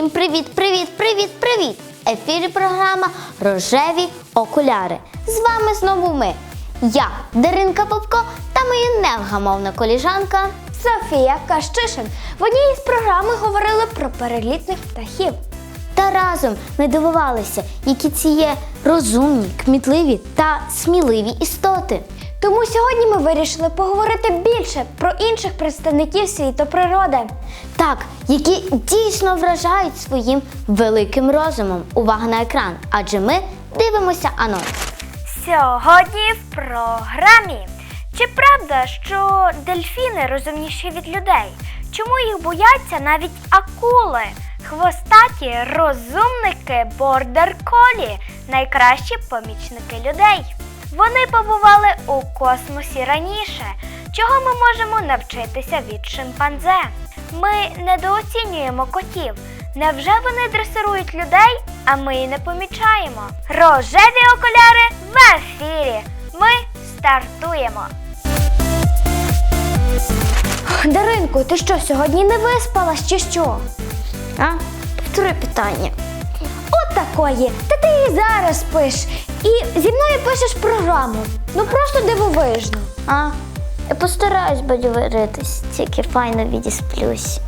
Усім привіт, привіт, привіт, привіт! Ефірі програма Рожеві окуляри. З вами знову ми. Я, Даринка Попко та моя невгамовна коліжанка. Софія Кащишин. В одній із програми говорили про перелітних птахів. Та разом ми дивувалися, які ці є розумні, кмітливі та сміливі істоти. Тому сьогодні ми вирішили поговорити більше про інших представників світу природи. Так, які дійсно вражають своїм великим розумом. Увага на екран, адже ми дивимося анонс. Сьогодні в програмі. Чи правда, що дельфіни розумніші від людей? Чому їх бояться навіть акули? Хвостаті розумники бордер колі найкращі помічники людей. Вони побували у космосі раніше. Чого ми можемо навчитися від шимпанзе? Ми недооцінюємо котів. Невже вони дресирують людей, а ми й не помічаємо? Рожеві окуляри в ефірі. Ми стартуємо. Даринко, ти що, сьогодні не виспалась чи що? А? Повтори питання. От такої. Та ти і зараз спиш. І зі мною пишеш програму. Ну просто дивовижно. А, я постараюсь бодюваритись, тільки файно відісплюсь.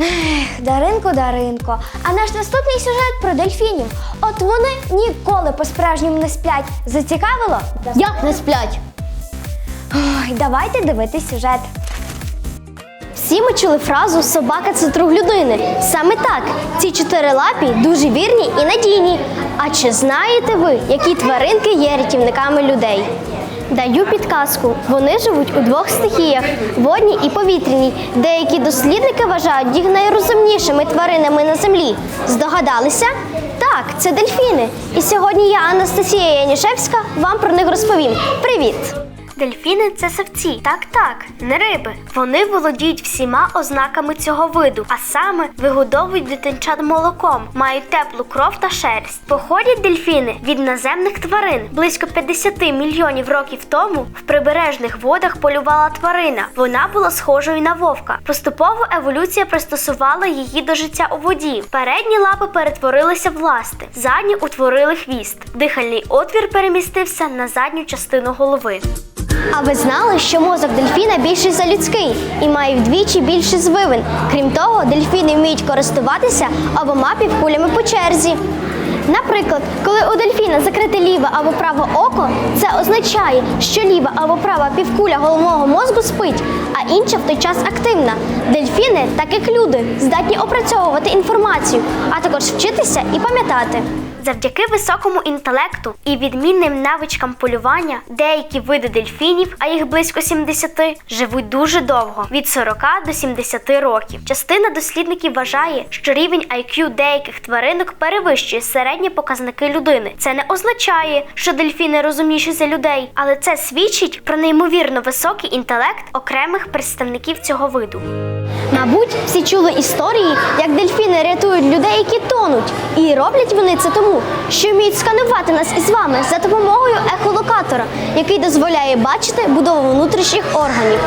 Ех, Даринко, Даринко. А наш наступний сюжет про дельфінів. От вони ніколи по-справжньому не сплять. Зацікавило? Як не сплять? Ой, давайте дивитись сюжет. Всі ми чули фразу собака це друг людини. Саме так, ці чотирилапі дуже вірні і надійні. А чи знаєте ви, які тваринки є рятівниками людей? Даю підказку. Вони живуть у двох стихіях водній і повітряній. Деякі дослідники вважають їх найрозумнішими тваринами на землі. Здогадалися? Так, це дельфіни. І сьогодні я, Анастасія Янішевська, вам про них розповім. Привіт! Дельфіни це савці. Так, так, не риби. Вони володіють всіма ознаками цього виду, а саме вигодовують дитинчат молоком, мають теплу кров та шерсть. Походять дельфіни від наземних тварин. Близько 50 мільйонів років тому в прибережних водах полювала тварина. Вона була схожою на вовка. Поступово еволюція пристосувала її до життя у воді. Передні лапи перетворилися в ласти, задні утворили хвіст. Дихальний отвір перемістився на задню частину голови. А ви знали, що мозок дельфіна більший за людський і має вдвічі більше звивин. Крім того, дельфіни вміють користуватися обома півкулями по черзі. Наприклад, коли у дельфіна закрите ліве або праве око, це означає, що ліва або права півкуля головного мозку спить, а інша в той час активна. Дельфіни, так як люди, здатні опрацьовувати інформацію, а також вчитися і пам'ятати. Завдяки високому інтелекту і відмінним навичкам полювання деякі види дельфінів, а їх близько 70, живуть дуже довго від 40 до 70 років. Частина дослідників вважає, що рівень IQ деяких тваринок перевищує середні показники людини. Це не означає, що дельфіни розумніші за людей, але це свідчить про неймовірно високий інтелект окремих представників цього виду. Мабуть, всі чули історії, як дельфіни рятують людей, які тонуть. І роблять вони це тому, що вміють сканувати нас із вами за допомогою ехолокатора, який дозволяє бачити будову внутрішніх органів.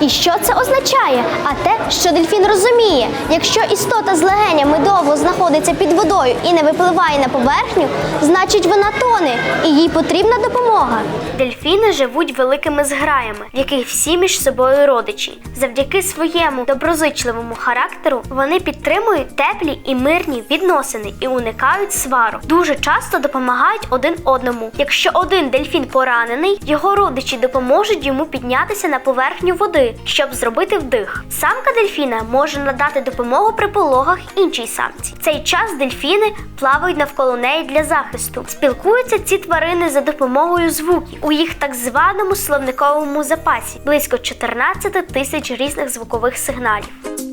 І що це означає? А те, що дельфін розуміє, якщо істота з легенями довго знаходиться під водою і не випливає на поверхню, значить вона тоне і їй потрібна допомога. Дельфіни живуть великими зграями, в яких всі між собою родичі. Завдяки своєму доброзичливому характеру вони підтримують теплі і мирні відносини і уникають сварок. Дуже часто допомагають один одному. Якщо один дельфін поранений, його родичі допоможуть йому піднятися на поверхню води, щоб зробити вдих. Самка дельфіна може надати допомогу при пологах іншій самці. Цей час дельфіни плавають навколо неї для захисту. Спілкуються ці тварини за допомогою звуків у їх так званому словниковому запасі близько 14 тисяч різних звукових сигналів.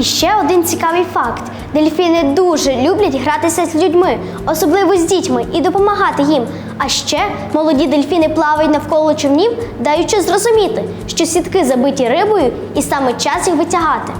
І ще один цікавий факт: дельфіни дуже люблять гратися з людьми, особливо з дітьми, і допомагати їм. А ще молоді дельфіни плавають навколо човнів, даючи зрозуміти, що сітки забиті рибою і саме час їх витягати.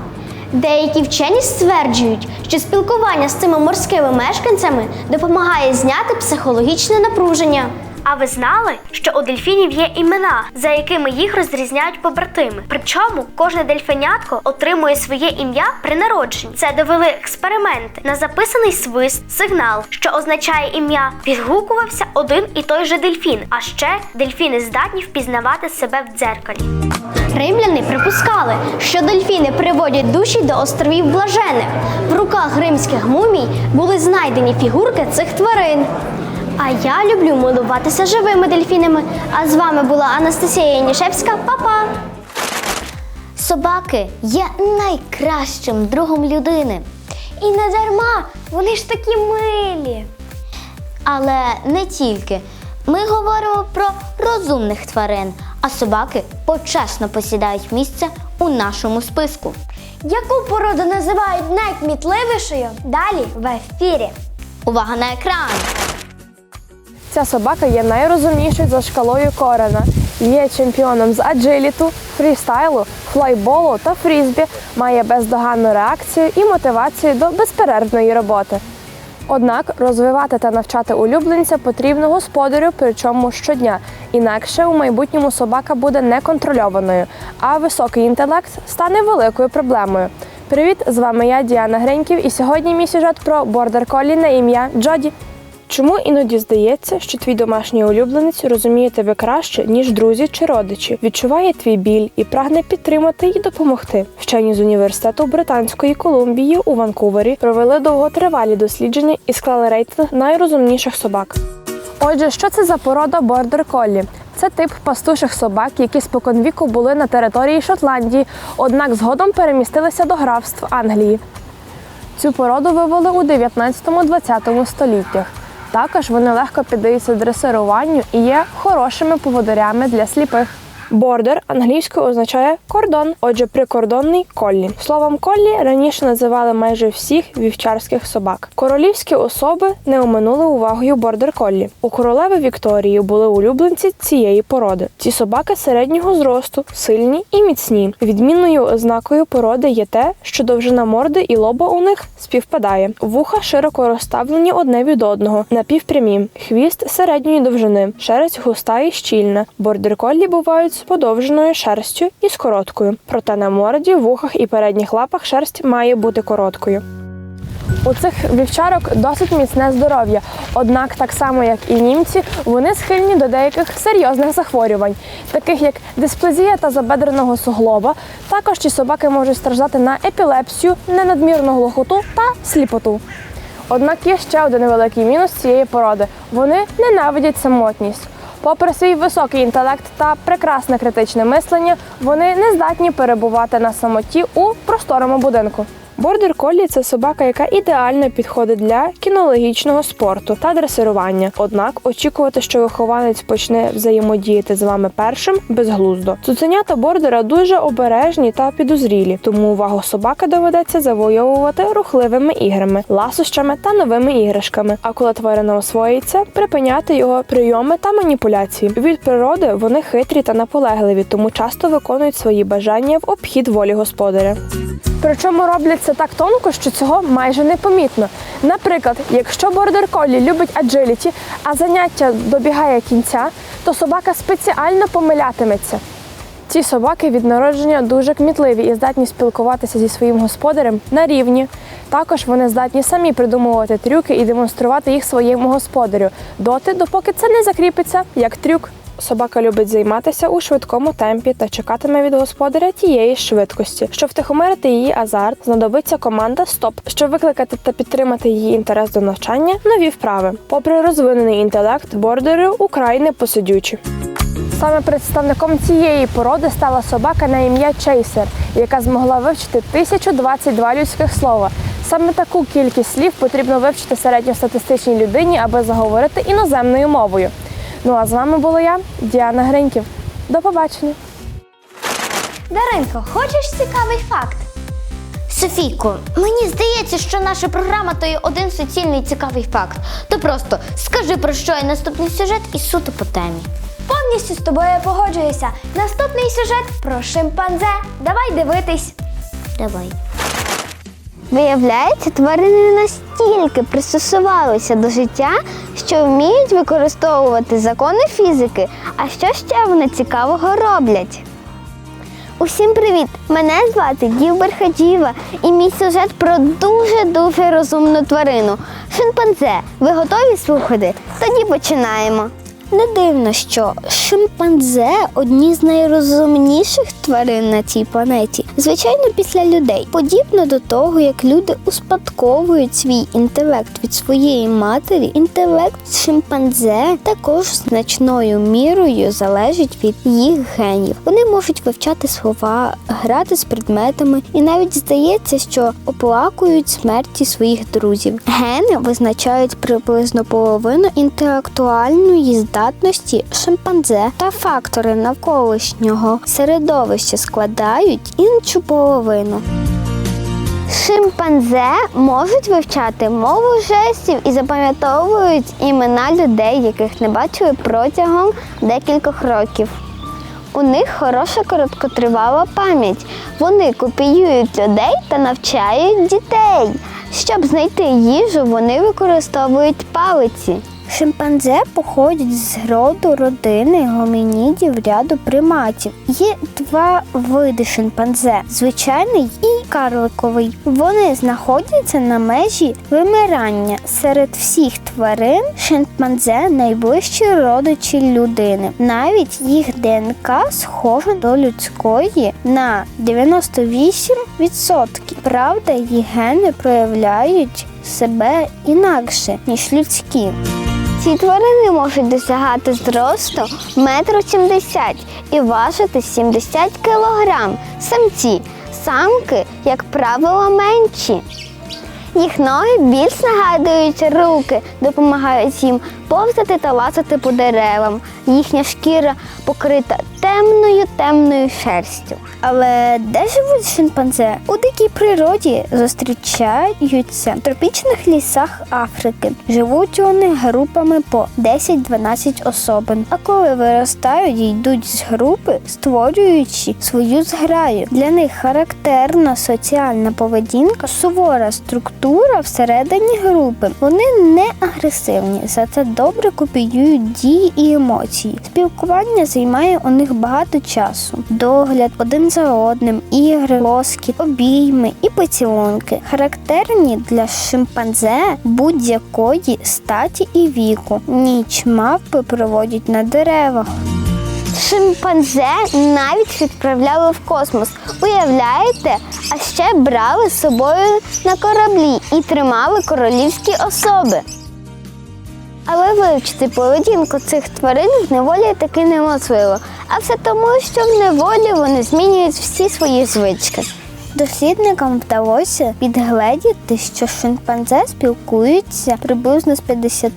Деякі вчені стверджують, що спілкування з цими морськими мешканцями допомагає зняти психологічне напруження. А ви знали, що у дельфінів є імена, за якими їх розрізняють побратими? Причому кожне дельфінятко отримує своє ім'я при народженні. Це довели експерименти. На записаний свист сигнал, що означає ім'я, відгукувався один і той же дельфін. А ще дельфіни здатні впізнавати себе в дзеркалі. Римляни припускали, що дельфіни приводять душі до островів блажених. В руках римських мумій були знайдені фігурки цих тварин. А я люблю милуватися живими дельфінами. А з вами була Анастасія Янішевська. Па-па! Собаки є найкращим другом людини. І не дарма, вони ж такі милі. Але не тільки. Ми говоримо про розумних тварин, а собаки почесно посідають місце у нашому списку. Яку породу називають найкмітливішою? Далі в ефірі. Увага на екран! Ця собака є найрозумнішою за шкалою Корена. Є чемпіоном з аджиліту, фрістайлу, флайболу та фрізбі, має бездоганну реакцію і мотивацію до безперервної роботи. Однак розвивати та навчати улюбленця потрібно господарю, причому щодня. Інакше у майбутньому собака буде неконтрольованою, а високий інтелект стане великою проблемою. Привіт, з вами я Діана Греньків, і сьогодні мій сюжет про бордер колі на ім'я Джоді. Чому іноді здається, що твій домашній улюбленець розуміє тебе краще, ніж друзі чи родичі, відчуває твій біль і прагне підтримати і допомогти? Вчені з університету Британської Колумбії у Ванкувері провели довготривалі дослідження і склали рейтинг найрозумніших собак. Отже, що це за порода бордер коллі? Це тип пастуших собак, які споконвіку були на території Шотландії, однак згодом перемістилися до графств Англії. Цю породу вивели у 19-20 століттях. Також вони легко піддаються дресируванню і є хорошими поводирями для сліпих. Бордер англійською означає кордон, отже, прикордонний коллі. Словом коллі раніше називали майже всіх вівчарських собак. Королівські особи не оминули увагою бордер коллі. У королеви Вікторії були улюбленці цієї породи. Ці собаки середнього зросту, сильні і міцні. Відмінною ознакою породи є те, що довжина морди і лоба у них співпадає. Вуха широко розставлені одне від одного, напівпрямі, хвіст середньої довжини, шерсть густа і щільна. Бордер коллі бувають з подовженою шерстю і з короткою. Проте на морді, вухах і передніх лапах шерсть має бути короткою. У цих вівчарок досить міцне здоров'я, однак, так само як і німці, вони схильні до деяких серйозних захворювань, таких як дисплазія та забедреного суглоба. Також ці собаки можуть страждати на епілепсію, ненадмірну глухоту та сліпоту. Однак є ще один великий мінус цієї породи: вони ненавидять самотність. Попри свій високий інтелект та прекрасне критичне мислення, вони не здатні перебувати на самоті у просторому будинку. Бордер коллі це собака, яка ідеально підходить для кінологічного спорту та дресирування. Однак очікувати, що вихованець почне взаємодіяти з вами першим безглуздо. Цуценята бордера дуже обережні та підозрілі, тому увагу собаки доведеться завойовувати рухливими іграми, ласощами та новими іграшками. А коли тварина освоїться, припиняти його прийоми та маніпуляції. Від природи вони хитрі та наполегливі, тому часто виконують свої бажання в обхід волі господаря. Причому роблять це так тонко, що цього майже не помітно. Наприклад, якщо бордер коллі любить аджиліті, а заняття добігає кінця, то собака спеціально помилятиметься. Ці собаки від народження дуже кмітливі і здатні спілкуватися зі своїм господарем на рівні. Також вони здатні самі придумувати трюки і демонструвати їх своєму господарю доти, допоки це не закріпиться як трюк. Собака любить займатися у швидкому темпі та чекатиме від господаря тієї швидкості. Щоб втихомирити її азарт, знадобиться команда Стоп, щоб викликати та підтримати її інтерес до навчання, нові вправи. Попри розвинений інтелект, бордери украй непосидючі. Саме представником цієї породи стала собака на ім'я Чейсер, яка змогла вивчити 1022 людських слова. Саме таку кількість слів потрібно вивчити середньостатистичній людині, аби заговорити іноземною мовою. Ну а з вами була я, Діана Гриньків. До побачення! Даринко, хочеш цікавий факт? Софійко, мені здається, що наша програма то є один суцільний цікавий факт. То просто скажи про що є наступний сюжет і суто по темі. Повністю з тобою погоджуюся. Наступний сюжет про шимпанзе. Давай дивитись. Давай. Виявляється, тварини настільки пристосувалися до життя, що вміють використовувати закони фізики. А що ще вони цікавого роблять? Усім привіт! Мене звати Ділбер Хаджіва і мій сюжет про дуже-дуже розумну тварину шимпанзе. Ви готові слухати? Тоді починаємо. Не дивно, що шимпанзе одні з найрозумніших тварин на цій планеті. Звичайно, після людей. Подібно до того, як люди успадковують свій інтелект від своєї матері, інтелект шимпанзе також значною мірою залежить від їх генів. Вони можуть вивчати слова, грати з предметами, і навіть здається, що оплакують смерті своїх друзів. Гени визначають приблизно половину інтелектуальної здатності шимпанзе та фактори навколишнього середовища складають іншу половину. Шимпанзе можуть вивчати мову жестів і запам'ятовують імена людей, яких не бачили протягом декількох років. У них хороша короткотривала пам'ять. Вони копіюють людей та навчають дітей. Щоб знайти їжу, вони використовують палиці. Шимпанзе походять з роду родини гомінідів ряду приматів. Є два види шимпанзе звичайний і карликовий. Вони знаходяться на межі вимирання. Серед всіх тварин шимпанзе найближчі родичі людини. Навіть їх ДНК схожа до людської на 98%. Правда, їх гени проявляють себе інакше, ніж людські. Ці тварини можуть досягати зросту метр сімдесят і важити 70 кілограм. Самці, самки, як правило, менші. Їх ноги більш нагадують руки, допомагають їм повзати та лазити по деревам. Їхня шкіра покрита темною темною шерстю. Але де живуть шимпанзе? У дикій природі зустрічаються в тропічних лісах Африки. Живуть вони групами по 10-12 особин. А коли виростають, йдуть з групи, створюючи свою зграю. Для них характерна соціальна поведінка, сувора структура всередині групи. Вони не агресивні, зате добре копіюють дії і емоції. Спілкування займає у них багато часу. Догляд один за одним, ігри, лоскіт, обійми і поцілунки характерні для шимпанзе будь-якої статі і віку. Ніч мавпи проводять на деревах. Шимпанзе навіть відправляли в космос. Уявляєте? А ще брали з собою на кораблі і тримали королівські особи. Але вивчити поведінку цих тварин в неволі таки неможливо. А все тому, що в неволі вони змінюють всі свої звички. Дослідникам вдалося підгледіти, що шимпанзе спілкуються приблизно з 50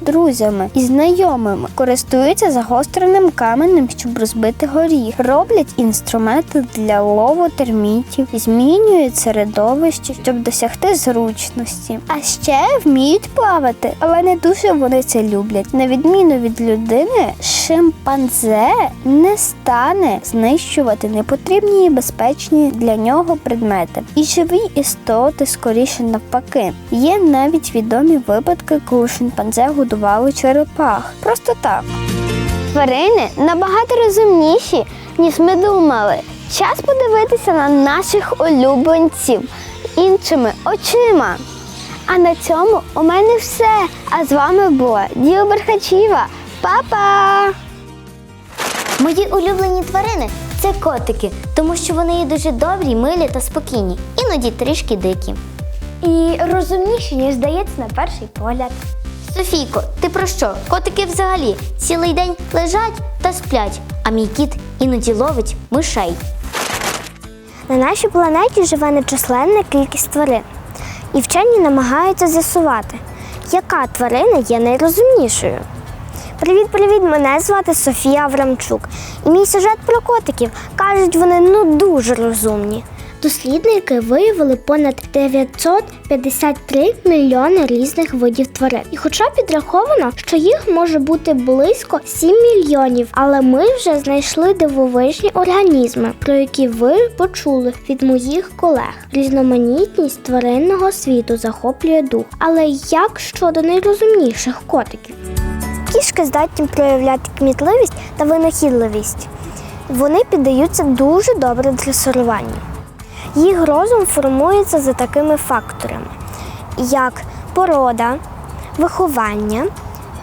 друзями і знайомими, користуються загостреним каменем, щоб розбити горіх, роблять інструменти для лову термітів, змінюють середовище, щоб досягти зручності. А ще вміють плавати, але не дуже вони це люблять. На відміну від людини, шимпанзе не стане знищувати непотрібні і безпечні для нього предмети. І живі істоти скоріше навпаки. Є навіть відомі випадки, коли шимпанзе годували черепах. Просто так. Тварини набагато розумніші, ніж ми думали. Час подивитися на наших улюбленців іншими очима. А на цьому у мене все. А з вами була Діла Хачіва. Па-па! Мої улюблені тварини це котики, тому що вони є дуже добрі, милі та спокійні, іноді трішки дикі. І розумніші, ніж здається на перший погляд. Софійко, ти про що? Котики взагалі цілий день лежать та сплять, а мій кіт іноді ловить мишей. На нашій планеті живе нечисленна кількість тварин. І вчені намагаються з'ясувати, яка тварина є найрозумнішою. Привіт-привіт! Мене звати Софія Аврамчук. І мій сюжет про котиків. Кажуть, вони ну дуже розумні. Дослідники виявили понад 953 мільйони різних видів тварин. І хоча підраховано, що їх може бути близько 7 мільйонів, але ми вже знайшли дивовижні організми, про які ви почули від моїх колег. Різноманітність тваринного світу захоплює дух. Але як щодо найрозумніших котиків? Кішки здатні проявляти кмітливість та винахідливість. Вони піддаються дуже добре дресируванню. Їх розум формується за такими факторами, як порода, виховання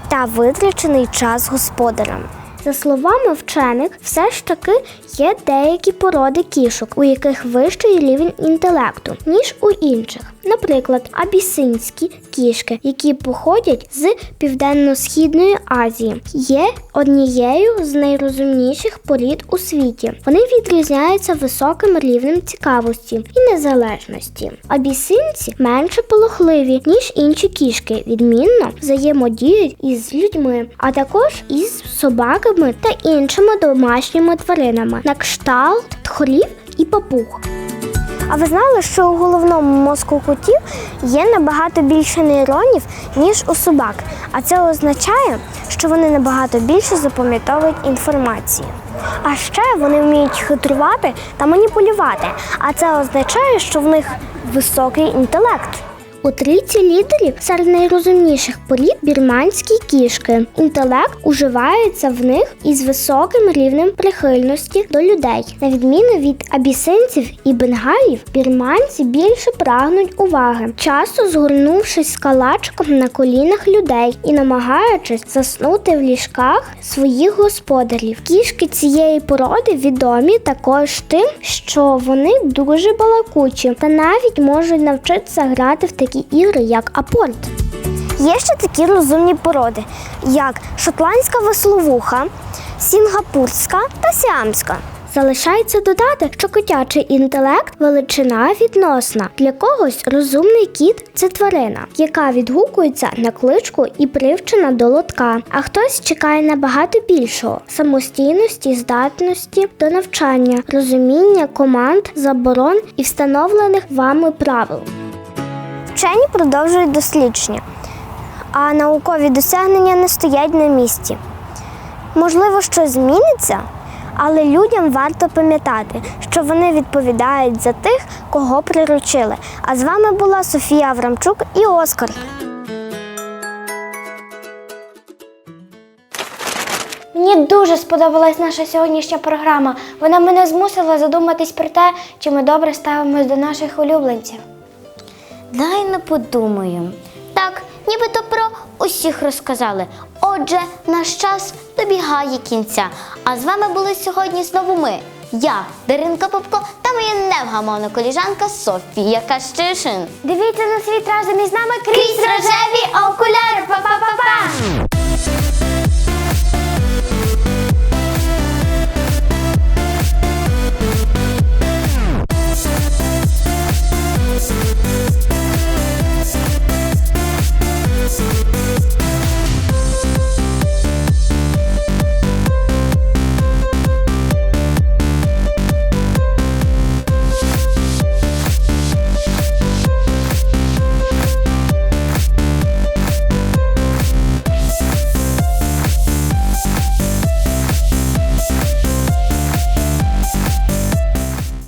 та витрачений час господарем. За словами вчених, все ж таки є деякі породи кішок, у яких вищий рівень інтелекту, ніж у інших. Наприклад, абісинські кішки, які походять з Південно-Східної Азії, є однією з найрозумніших порід у світі. Вони відрізняються високим рівнем цікавості і незалежності. Абісинці менше полохливі, ніж інші кішки, відмінно взаємодіють із людьми, а також із собаками та іншими домашніми тваринами, на кшталт тхорів і папуг. А ви знали, що у головному мозку котів є набагато більше нейронів, ніж у собак. А це означає, що вони набагато більше запам'ятовують інформацію. А ще вони вміють хитрувати та маніпулювати. А це означає, що в них високий інтелект. У трійці лідерів серед найрозумніших порід бірманські кішки. Інтелект уживається в них із високим рівнем прихильності до людей. На відміну від абісинців і бенгалів, бірманці більше прагнуть уваги, часто згорнувшись калачком на колінах людей і намагаючись заснути в ліжках своїх господарів. Кішки цієї породи відомі також тим, що вони дуже балакучі та навіть можуть навчитися грати в такі ігри, як апорт. Є ще такі розумні породи, як шотландська весловуха, сінгапурська та сіамська. Залишається додати, що котячий інтелект величина відносна. Для когось розумний кіт це тварина, яка відгукується на кличку і привчена до лотка. А хтось чекає набагато більшого самостійності, здатності до навчання, розуміння команд, заборон і встановлених вами правил. Вчені продовжують дослідження, а наукові досягнення не стоять на місці. Можливо, щось зміниться, але людям варто пам'ятати, що вони відповідають за тих, кого приручили. А з вами була Софія Аврамчук і Оскар. Мені дуже сподобалась наша сьогоднішня програма. Вона мене змусила задуматись про те, чи ми добре ставимось до наших улюбленців. Дай не подумаю. Так, нібито про усіх розказали. Отже, наш час добігає кінця. А з вами були сьогодні знову ми. Я, Даринка Попко та моя невгамовна коліжанка Софія Кащишин. Дивіться на світ разом із нами Крізь рожеві окуляри! Па-па-па-па!